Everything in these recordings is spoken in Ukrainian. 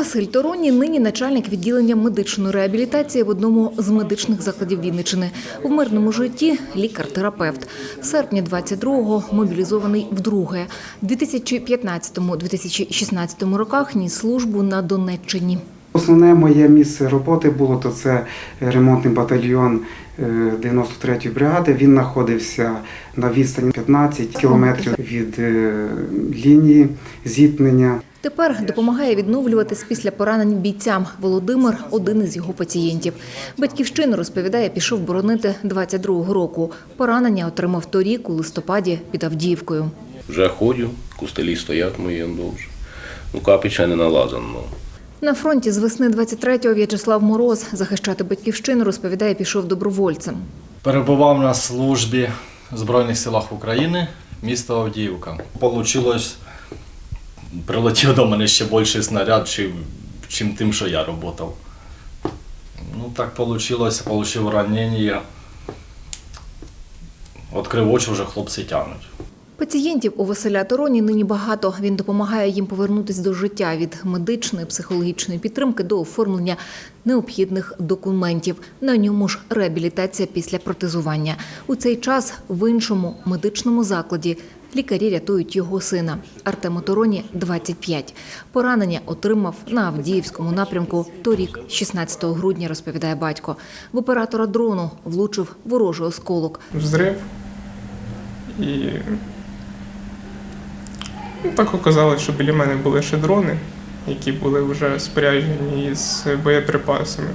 Василь Тороні нині начальник відділення медичної реабілітації в одному з медичних закладів Вінничини. У мирному житті лікар-терапевт. В серпні 22-го мобілізований вдруге. У 2015-2016 роках ніс службу на Донеччині. Основне моє місце роботи було то це ремонтний батальйон е, 93-ї бригади. Він знаходився на відстані 15 кілометрів від е, лінії зіткнення. Тепер допомагає відновлюватись після поранень бійцям. Володимир – один із його пацієнтів. Батьківщину, розповідає, пішов боронити 22-го року. Поранення отримав торік у листопаді під Авдіївкою. Вже ходю, кустелі стоять мої довже. Ну, капі ще не налазано. На фронті з весни 23-го В'ячеслав Мороз захищати батьківщину, розповідає, пішов добровольцем. Перебував на службі в Збройних силах України, місто Авдіївка. Получилось, прилетів до мене ще більший снаряд, чим, тим, що я працював. Ну так вийшло, отримав ранення. Відкрив очі, вже хлопці тягнуть. Пацієнтів у Василя Тороні нині багато. Він допомагає їм повернутися до життя від медичної, психологічної підтримки до оформлення необхідних документів. На ньому ж реабілітація після протезування. У цей час в іншому медичному закладі лікарі рятують його сина. Артему Тороні 25. Поранення отримав на Авдіївському напрямку торік, 16 грудня, розповідає батько. В оператора дрону влучив ворожий осколок. взрив. І так оказалось, що біля мене були ще дрони, які були вже споряджені з боєприпасами.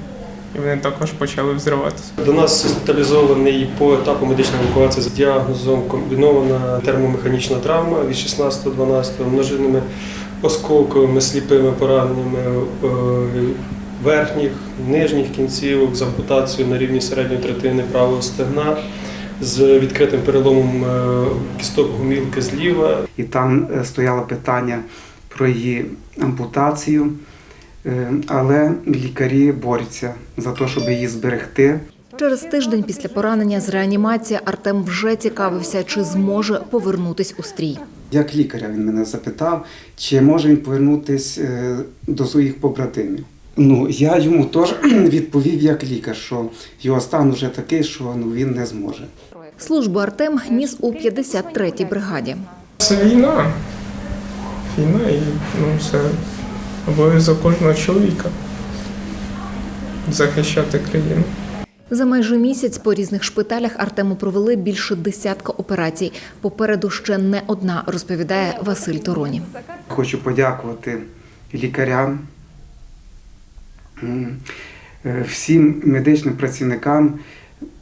І вони також почали взриватися. До нас госпіталізований по етапу медичної евакуації з діагнозом комбінована термомеханічна травма від 16-12 множинними осколковими сліпими пораненнями е, верхніх, нижніх кінцівок з ампутацією на рівні середньої третини правого стегна, з відкритим переломом е, кісток гумілки зліва І там е, стояло питання про її ампутацію, але лікарі борються за те, щоб її зберегти. Через тиждень після поранення з реанімації Артем вже цікавився, чи зможе повернутись у стрій. Як лікаря він мене запитав, чи може він повернутися е, до своїх побратимів. Ну, я йому теж відповів як лікар, що його стан вже такий, що ну, він не зможе. Службу Артем ніс у 53-й бригаді. Це війна. Війна і ну, це обов'язок кожного чоловіка захищати країну. За майже місяць по різних шпиталях Артему провели більше десятка операцій. Попереду ще не одна, розповідає Василь Тороні. Хочу подякувати лікарям, е, всім медичним працівникам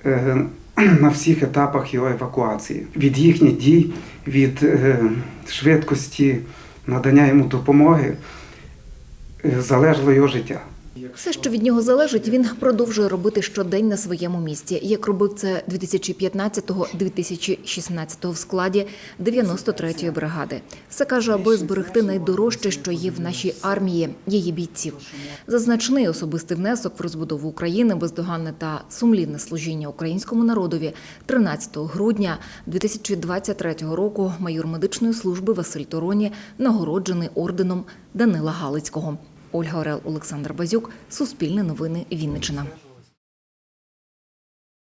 е, на всіх етапах його евакуації. Від їхніх дій, від е, швидкості надання йому допомоги залежало його життя. Все, що від нього залежить, він продовжує робити щодень на своєму місці, як робив це 2015-2016 в складі 93-ї бригади. Все каже, аби зберегти найдорожче, що є в нашій армії, її бійців. За значний особистий внесок в розбудову України, бездоганне та сумлінне служіння українському народові 13 грудня 2023 року майор медичної служби Василь Тороні нагороджений орденом Данила Галицького. Ольга Орел, Олександр Базюк, Суспільне новини, Вінниччина.